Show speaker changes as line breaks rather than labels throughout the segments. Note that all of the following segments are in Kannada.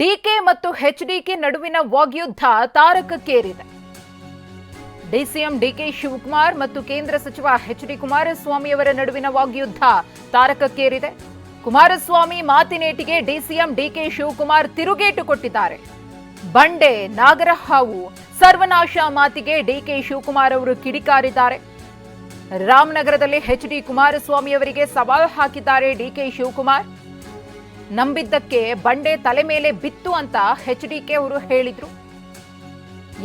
ಡಿಕೆ ಮತ್ತು ಎಚ್ಡಿಕೆ ನಡುವಿನ ವಾಗ್ಯುದ್ಧ ತಾರಕಕ್ಕೇರಿದೆ. ಡಿಸಿಎಂ ಡಿಕೆ ಶಿವಕುಮಾರ್ ಮತ್ತು ಕೇಂದ್ರ ಸಚಿವ ಎಚ್ ಡಿ ಕುಮಾರಸ್ವಾಮಿ ಅವರ ನಡುವಿನ ವಾಗ್ಯುದ್ಧ ತಾರಕಕ್ಕೇರಿದೆ. ಕುಮಾರಸ್ವಾಮಿ ಮಾತಿನೇಟಿಗೆ ಡಿಸಿಎಂ ಡಿಕೆ ಶಿವಕುಮಾರ್ ತಿರುಗೇಟು ಕೊಟ್ಟಿದ್ದಾರೆ. ಬಂಡೆ, ನಾಗರಹಾವು, ಸರ್ವನಾಶ ಮಾತಿಗೆ ಡಿಕೆ ಶಿವಕುಮಾರ್ ಅವರು ಕಿಡಿಕಾರಿದ್ದಾರೆ. ರಾಮನಗರದಲ್ಲಿ ಎಚ್ ಡಿ ಕುಮಾರಸ್ವಾಮಿ ಅವರಿಗೆ ಸವಾಲು ಹಾಕಿದ್ದಾರೆ ಡಿಕೆ ಶಿವಕುಮಾರ್. ನಂಬಿದ್ದಕ್ಕೆ ಬಂಡೆ ತಲೆ ಮೇಲೆ ಬಿತ್ತು ಅಂತ ಹೆಚ್ ಡಿ ಕೆ ಅವರು ಹೇಳಿದ್ರು.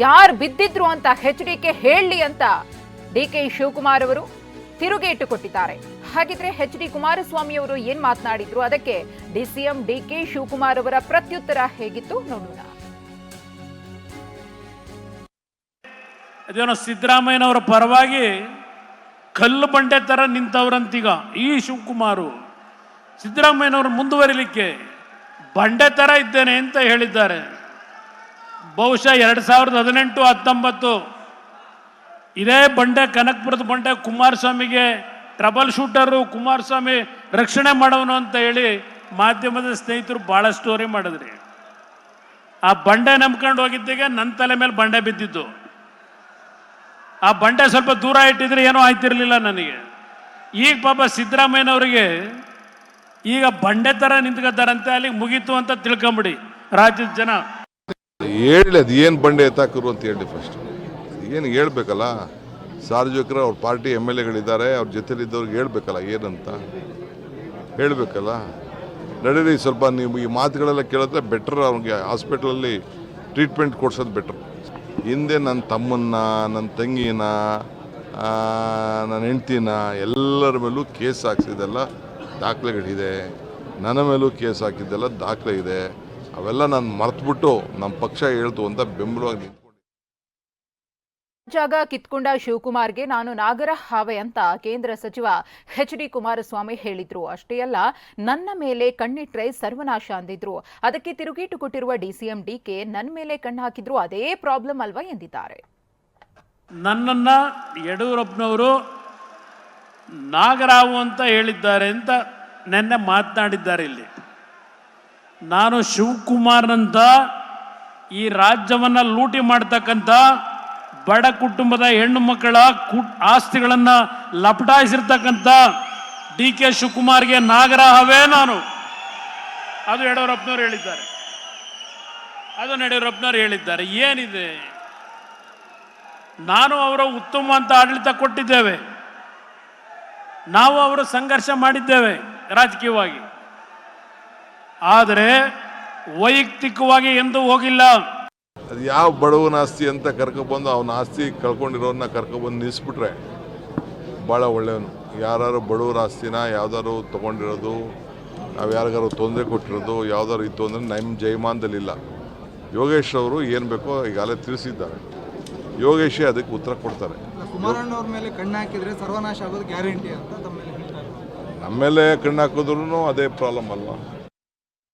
ಯಾರು ಬಿದ್ದಿದ್ರು ಅಂತ ಹೆಚ್ ಡಿ ಕೆ ಹೇಳಲಿ ಅಂತ ಡಿ ಕೆ ಶಿವಕುಮಾರ್ ಅವರು ತಿರುಗೇಟು ಕೊಟ್ಟಿದ್ದಾರೆ. ಹಾಗಿದ್ರೆ ಎಚ್ ಡಿ ಕುಮಾರಸ್ವಾಮಿ ಅವರು ಏನ್ ಮಾತನಾಡಿದ್ರು? ಅದಕ್ಕೆ D CM D K Shivakumar ಅವರ ಪ್ರತ್ಯುತ್ತರ ಹೇಗಿತ್ತು? ನೋಡೋಣ.
ಅದೇನೋ ಸಿದ್ದರಾಮಯ್ಯನವರ ಪರವಾಗಿ ಕಲ್ಲು ಬಂಡೆ ತರ ನಿಂತವ್ರಂತೀಗ ಈ ಶಿವಕುಮಾರು. ಸಿದ್ದರಾಮಯ್ಯನವರು ಮುಂದುವರಿಲಿಕ್ಕೆ ಬಂಡೆ ಥರ ಇದ್ದೇನೆ ಅಂತ ಹೇಳಿದ್ದಾರೆ. ಬಹುಶಃ ಎರಡು ಸಾವಿರದ ಹದಿನೆಂಟು, ಹತ್ತೊಂಬತ್ತು ಇದೇ ಬಂಡೆ, ಕನಕಪುರದ ಬಂಡೆ ಕುಮಾರಸ್ವಾಮಿಗೆ ಟ್ರಬಲ್ ಶೂಟರು, ಕುಮಾರಸ್ವಾಮಿ ರಕ್ಷಣೆ ಮಾಡೋನು ಅಂತ ಹೇಳಿ ಮಾಧ್ಯಮದ ಸ್ನೇಹಿತರು ಭಾಳ ಸ್ಟೋರಿ ಮಾಡಿದ್ರಿ. ಆ ಬಂಡೆ ನಂಬ್ಕೊಂಡು ಹೋಗಿದ್ದಾಗ ನನ್ನ ತಲೆ ಮೇಲೆ ಬಂಡೆ ಬಿದ್ದಿದ್ದು. ಆ ಬಂಡೆ ಸ್ವಲ್ಪ ದೂರ ಇಟ್ಟಿದ್ರೆ ಏನೂ ಆಯ್ತಿರಲಿಲ್ಲ ನನಗೆ. ಈಗ ಪಾಪ ಸಿದ್ದರಾಮಯ್ಯನವರಿಗೆ ಈಗ ಬಂಡೆ ಥರ ನಿಂತ್ಕೊತಾರಂತೆ ಅಲ್ಲಿಗೆ ಮುಗೀತು ಅಂತ ತಿಳ್ಕೊಂಬಿಡಿ. ರಾಜ್ಯದ ಜನ.
ಹೇಳಿ ಅದು ಏನು ಬಂಡೆ ಎತ್ತಾಕರು ಅಂತ ಹೇಳಿ ಫಸ್ಟ್ ಏನು ಹೇಳ್ಬೇಕಲ್ಲ? ಸಾರ್ವಜನಿಕರು, ಅವ್ರ ಪಾರ್ಟಿ ಎಂ ಎಲ್ ಎಗಳಿದ್ದಾರೆ, ಅವ್ರ ಜೊತೆಲಿದ್ದವ್ರಿಗೆ ಹೇಳ್ಬೇಕಲ್ಲ, ಏನಂತ? ಹೇಳಬೇಕಲ್ಲ? ನಡೀರಿ, ಸ್ವಲ್ಪ ನೀವು ಈ ಮಾತುಗಳೆಲ್ಲ ಕೇಳಿದ್ರೆ ಬೆಟ್ರ್ ಅವ್ರಿಗೆ ಹಾಸ್ಪಿಟ್ಲಲ್ಲಿ ಟ್ರೀಟ್ಮೆಂಟ್ ಕೊಡ್ಸೋದು ಬೆಟ್ರ್ ಹಿಂದೆ ನನ್ನ ತಮ್ಮನ್ನ ನನ್ನ ತಂಗಿನ ನನ್ನ ಹೆಂಡ್ತಿನ ಎಲ್ಲರ ಮೇಲೂ ಕೇಸ್ ಹಾಕ್ಸಿದ್ದೆಲ್ಲ ದಾಖಲೆಗಳಿದೆ. ನನ್ನ ಮೇಲೂ ಕೇಸ್ ಹಾಕಿದ್ದೆಲ್ಲ ದಾಖಲೆ ಇದೆ. ಅವೆಲ್ಲ ನಾನು ಮರೆತುಬಿಟ್ಟು ನಮ್ಮ ಪಕ್ಷ ಹೇಳ್ತು ಅಂತ ಬೆಂಬಲವಾಗಿ ನಿಂತ್ಕೊಂಡು
ಜಾಗ ಕಿತ್ಕೊಂಡ ಶಿವಕುಮಾರ್ಗೆ ನಾನು ನಾಗರ ಹಾವೆ ಅಂತ ಕೇಂದ್ರ ಸಚಿವ ಎಚ್ ಡಿ ಕುಮಾರಸ್ವಾಮಿ ಹೇಳಿದ್ರು. ಅಷ್ಟೇ ಅಲ್ಲ ನನ್ನ ಮೇಲೆ ಕಣ್ಣಿಟ್ಟರೆ ಸರ್ವನಾಶ ಅಂದಿದ್ರು. ಅದಕ್ಕೆ ತಿರುಗೇಟು ಕೊಟ್ಟಿರುವ ಡಿಸಿಎಂ ಡಿಕೆ ನನ್ನ ಮೇಲೆ ಕಣ್ಣು ಹಾಕಿದ್ರು. ಅದೇ ಪ್ರಾಬ್ಲಮ್ ಅಲ್ವಾ ಎಂದಿದ್ದಾರೆ.
ನನ್ನನ್ನು ಯಡಿಯೂರಪ್ಪನವರು ನಾಗರಾವು ಅಂತ ಹೇಳಿದ್ದಾರೆ ಅಂತ ನೆನ್ನೆ ಮಾತನಾಡಿದ್ದಾರೆ ಇಲ್ಲಿ. ನಾನು ಶಿವಕುಮಾರ್ನಂತ ಈ ರಾಜ್ಯವನ್ನು ಲೂಟಿ ಮಾಡ್ತಕ್ಕಂಥ ಬಡ ಕುಟುಂಬದ ಹೆಣ್ಣು ಮಕ್ಕಳ ಕುಟ್ ಆಸ್ತಿಗಳನ್ನು ಲಪಟಾಯಿಸಿರ್ತಕ್ಕಂಥ ಡಿ ಕೆ ಶಿವಕುಮಾರ್ಗೆ ನಾಗರಾಹವೇ ನಾನು. ಅದು ಯಡಿಯೂರಪ್ಪನವ್ರು ಹೇಳಿದ್ದಾರೆ. ಅದು ಯಡಿಯೂರಪ್ಪನವ್ರು ಹೇಳಿದ್ದಾರೆ. ಏನಿದೆ? ನಾನು ಅವರ ಉತ್ತಮ ಅಂತ ಆಡಳಿತ ಕೊಟ್ಟಿದ್ದೇವೆ. ನಾವು ಅವರು ಸಂಘರ್ಷ ಮಾಡಿದ್ದೇವೆ ರಾಜಕೀಯವಾಗಿ. ಆದರೆ ವೈಯಕ್ತಿಕವಾಗಿ ಎಂದು ಹೋಗಿಲ್ಲ.
ಅದು ಯಾವ ಬಡವನ ಆಸ್ತಿ ಅಂತ ಕರ್ಕೊಬಂದು ಅವನ ಆಸ್ತಿ ಕಳ್ಕೊಂಡಿರೋನ್ನ ಕರ್ಕೊಬಂದು ನಿಲ್ಲಿಸ್ಬಿಟ್ರೆ ಭಾಳ ಒಳ್ಳೆಯವನು. ಯಾರು ಬಡವರ ಆಸ್ತಿನ ಯಾವ್ದಾದ್ರು ತೊಗೊಂಡಿರೋದು, ನಾವು ಯಾರಿಗಾರು ತೊಂದರೆ ಕೊಟ್ಟಿರೋದು, ಯಾವ್ದಾದ್ರು ಇತ್ತು ಅಂದರೆ ನಮ್ಮ ಜಯಮಾನದಲ್ಲಿಲ್ಲ. ಯೋಗೇಶ್ ಅವರು ಏನು ಬೇಕೋ ಈಗಾಗಲೇ ತಿಳಿಸಿದ್ದಾರೆ. ಯೋಗೇಶೇ ಅದಕ್ಕೆ ಉತ್ತರ ಕೊಡ್ತಾರೆ.
ಕುಮಾರಣ್ಣವ್ರ ಮೇಲೆ ಕಣ್ಣು ಹಾಕಿದ್ರೆ ಸರ್ವನಾಶ ಆಗೋದು ಗ್ಯಾರಂಟಿ ಅಂತ ತಮ್ಮ ಮೇಲೆ ಹೇಳ್ತಾರೆ.
ನಮ್ಮ ಮೇಲೆ ಕಣ್ಣು ಹಾಕಿದ್ರು ಅದೇ ಪ್ರಾಬ್ಲಮ್ ಅಲ್ವಾ?